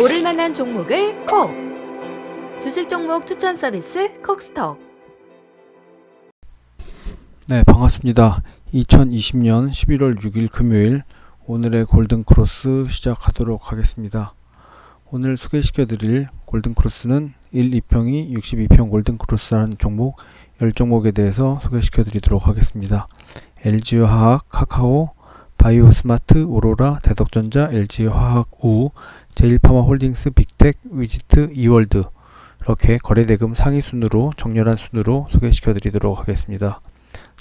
오를 만한 종목을 콕! 주식 종목 추천 서비스 콕스톡. 네, 반갑습니다. 2020년 11월 6일 금요일 오늘의 골든 크로스 시작하도록 하겠습니다. 오늘 소개시켜 드릴 골든 크로스는 1, 2평이 62평 골든 크로스라는 종목 10종목에 대해서 소개시켜 드리도록 하겠습니다. LG화학, 카카오, 바이오스마트, 오로라, 대덕전자, LG화학, 우, 제일파마홀딩스, 빅텍, 위지트, 이월드 이렇게 거래대금 상위 순으로 정렬한 순으로 소개시켜 드리도록 하겠습니다.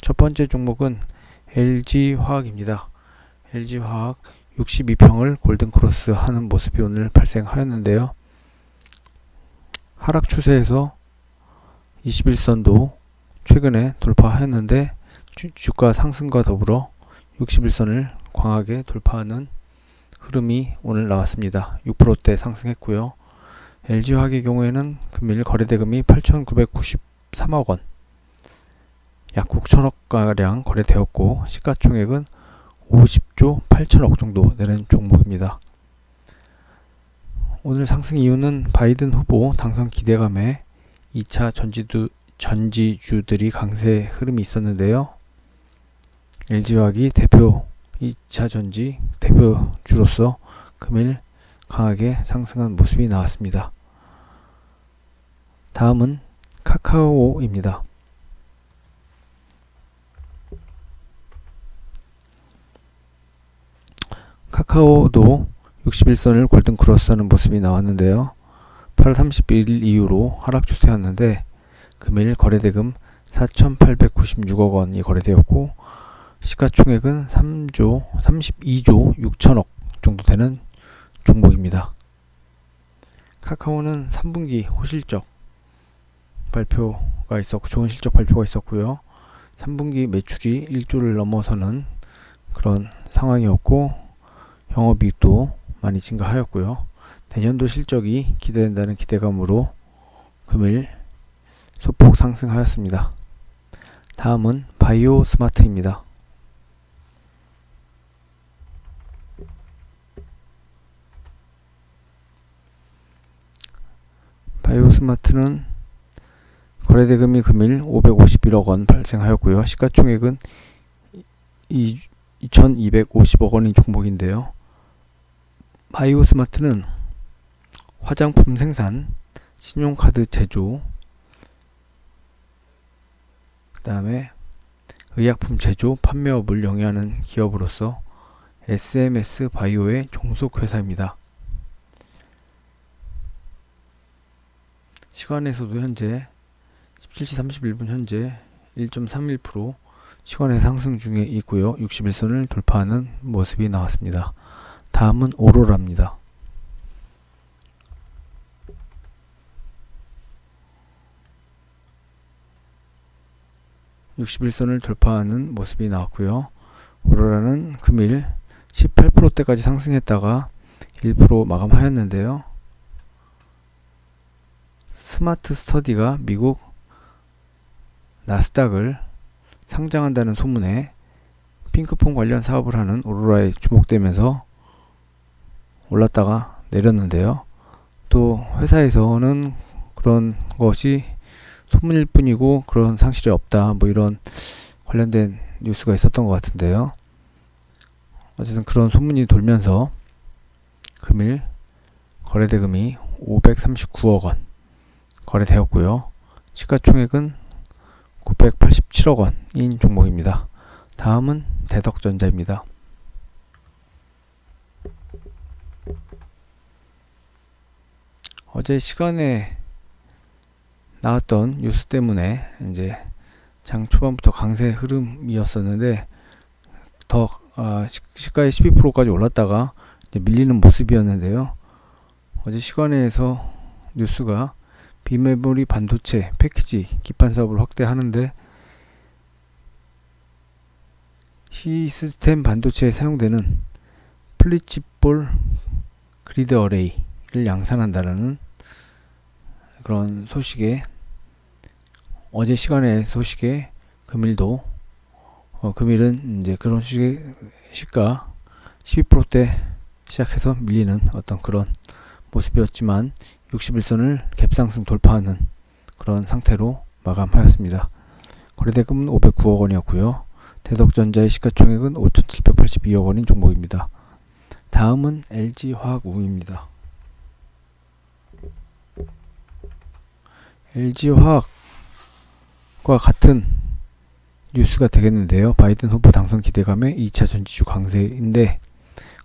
첫 번째 종목은 LG화학입니다. LG화학 62평을 골든크로스 하는 모습이 오늘 발생하였는데요. 하락 추세에서 21선도 최근에 돌파하였는데 주, 주가 상승과 더불어 61선을 광하게 돌파하는 흐름이 오늘 나왔습니다. 6%대 상승했고요. LG화학의 경우에는 금일 거래대금이 8,993억 원, 약 9천억 가량 거래되었고 시가총액은 50조 8천억 정도 되는 종목입니다. 오늘 상승 이유는 바이든 후보 당선 기대감에 2차 전지주, 전지주들이 강세 흐름이 있었는데요. LG화학이 대표 2차 전지 대표주로서 금일 강하게 상승한 모습이 나왔습니다. 다음은 카카오입니다. 카카오도 61선을 골든 크로스하는 모습이 나왔는데요. 8월 31일 이후로 하락 추세였는데 금일 거래대금 4,896억 원이 거래되었고 시가총액은 3조 32조 6천억 정도 되는 종목입니다. 카카오는 3분기 호실적 발표가 있었고 좋은 실적 발표가 있었고요. 3분기 매출이 1조를 넘어서는 그런 상황이었고 영업이익도 많이 증가하였고요. 내년도 실적이 기대된다는 기대감으로 금일 소폭 상승하였습니다. 다음은 바이오 스마트입니다. 바이오 스마트는 거래대금이 금일 551억 원 발생하였고요. 시가총액은 2,250억 원인 종목인데요. 바이오 스마트는 화장품 생산, 신용카드 제조, 그 다음에 의약품 제조, 판매업을 영위하는 기업으로서 SMS 바이오의 종속회사입니다. 시간에서도 현재 17시 31분 현재 1.31% 시간의 상승 중에 있고요. 61선을 돌파하는 모습이 나왔습니다. 다음은 오로라입니다. (61선을) 돌파하는 모습이 나왔고요 오로라는 금일 18%대까지 상승했다가 1% 마감하였는데요 스마트 스터디가 미국 나스닥을 상장한다는 소문에 핑크폰 관련 사업을 하는 오로라에 주목되면서 올랐다가 내렸는데요. 또 회사에서는 그런 것이 소문일 뿐이고 그런 상실이 없다. 뭐 이런 관련된 뉴스가 있었던 것 같은데요. 어쨌든 그런 소문이 돌면서 금일 거래대금이 539억 원 거래되었고요. 시가총액은 987억 원인 종목입니다. 다음은 대덕전자입니다. 어제 시간에 나왔던 뉴스 때문에 이제 장 초반부터 강세 흐름이었었는데 더 아, 시가의 12%까지 올랐다가 밀리는 모습이었는데요. 어제 시간에서 뉴스가 비메모리 반도체 패키지 기판 사업을 확대하는데 시스템 반도체에 사용되는 플리치볼 그리드 어레이를 양산한다는 그런 소식에 어제 시간에 소식에 금일도 어, 금일은 이제 그런 소식의 시가 12%대 시작해서 밀리는 어떤 그런 모습이었지만 61선을 갭상승 돌파하는 그런 상태로 마감하였습니다. 거래대금은 509억 원이었고요. 대덕전자의 시가총액은 5,782억 원인 종목입니다. 다음은 LG화학우입니다. LG화학과 같은 뉴스가 되겠는데요. 바이든 후보 당선 기대감에 2차 전지주 강세인데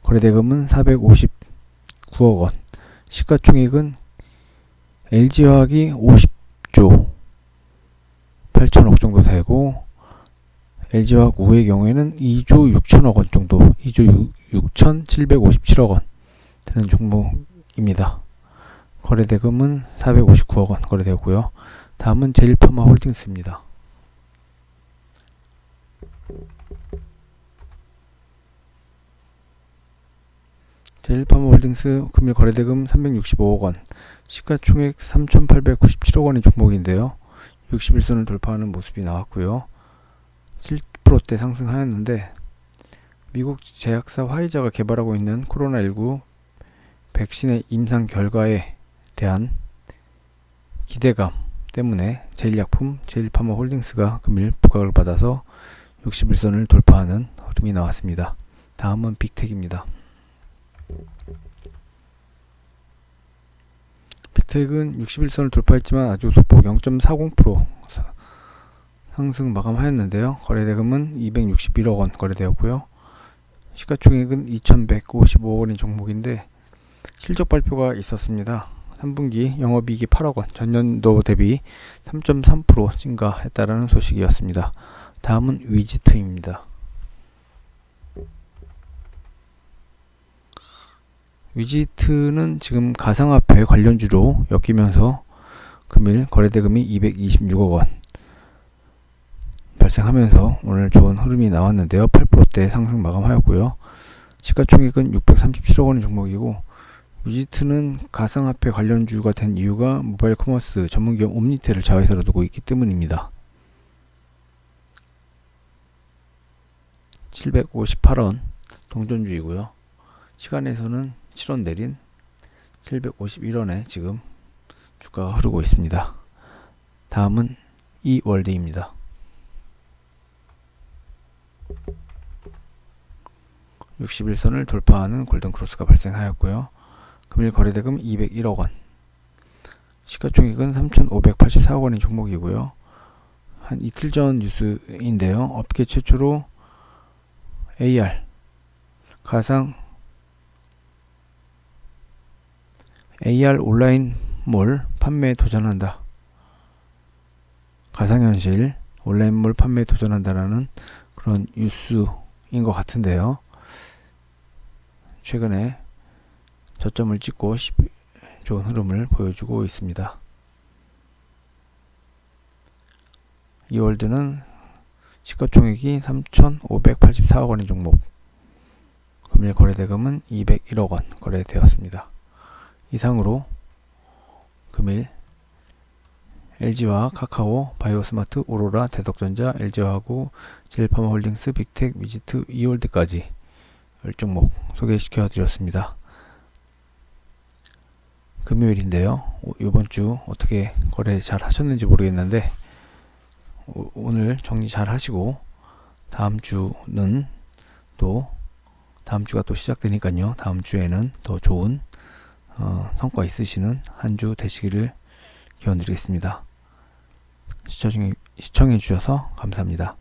거래대금은 459억 원, 시가총액은 LG화학이 50조 8천억 정도 되고 LG화학 우의 경우에는 2조 6천억 원 정도, 2조 6,757억 원 되는 종목입니다. 거래대금은 459억 원 거래되고요. 다음은 제일파마 홀딩스입니다. 제일파마 홀딩스 금일 거래대금 365억 원, 시가총액 3,897억 원의 종목인데요. 61선을 돌파하는 모습이 나왔고요. 7%대 상승하였는데 미국 제약사 화이자가 개발하고 있는 코로나19 백신의 임상 결과에 대한 기대감 때문에 제일약품 제일파마 홀딩스가 금일 부각을 받아서 61선을 돌파하는 흐름이 나왔습니다. 다음은 빅텍입니다. 빅텍은 61선을 돌파했지만 아주 소폭 0.40% 사- 상승 마감하였는데요. 거래대금은 261억 원 거래되었고요. 시가총액은 2,155억 원인 종목인데 실적 발표가 있었습니다. 3분기 영업이익이 8억 원, 전년도 대비 3.3% 증가했다라는 소식이었습니다. 다음은 위지트입니다. 위지트는 지금 가상화폐 관련주로 엮이면서 금일 거래대금이 226억 원 발생하면서 오늘 좋은 흐름이 나왔는데요. 8%대 상승 마감하였고요. 시가총액은 637억 원의 종목이고 위지트는 가상화폐 관련주가 된 이유가 모바일 커머스 전문기업 옴니텔을 자회사로 두고 있기 때문입니다. 758원 동전주이고요. 시간에서는 7원 내린 751원에 지금 주가가 흐르고 있습니다. 다음은 이월드입니다. (61선을) 돌파하는 골든크로스가 발생하였고요. 금일 거래대금 201억 원. 시가총액은 3,584억 원인 종목이고요. 한 이틀 전 뉴스인데요. 업계 최초로 AR 가상 AR 온라인 몰 판매에 도전한다. 가상현실 온라인 몰 판매에 도전한다라는 그런 뉴스인 것 같은데요. 최근에 저점을 찍고 시- 좋은 흐름을 보여주고 있습니다. 이 월드는 시가총액이 3,584억 원의 종목, 금일 거래대금은 201억 원 거래되었습니다. 이상으로 금일 LG와 카카오, 바이오스마트, 오로라, 대덕전자, LG화하고 제일파마홀딩스, 빅텍, 위지트, 이월드까지 10종목 소개시켜 드렸습니다. 금요일인데요. 오- 이번 주 어떻게 거래 잘 하셨는지 모르겠는데 오- 오늘 정리 잘 하시고 다음 주는 또 다음 주가 또 시작되니까요. 다음 주에는 더 좋은 어, 성과 있으시는 한 주 되시기를 기원드리겠습니다. 시청해, 주셔서 감사합니다.